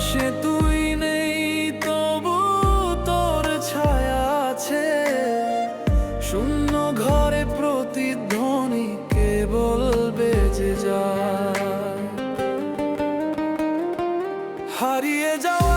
আকাশে তুই নেই, তবু তোর ছায়া আছে। শূন্য ঘরে প্রতিধ্বনি কেবল বেজে যায়। হারিয়ে যাও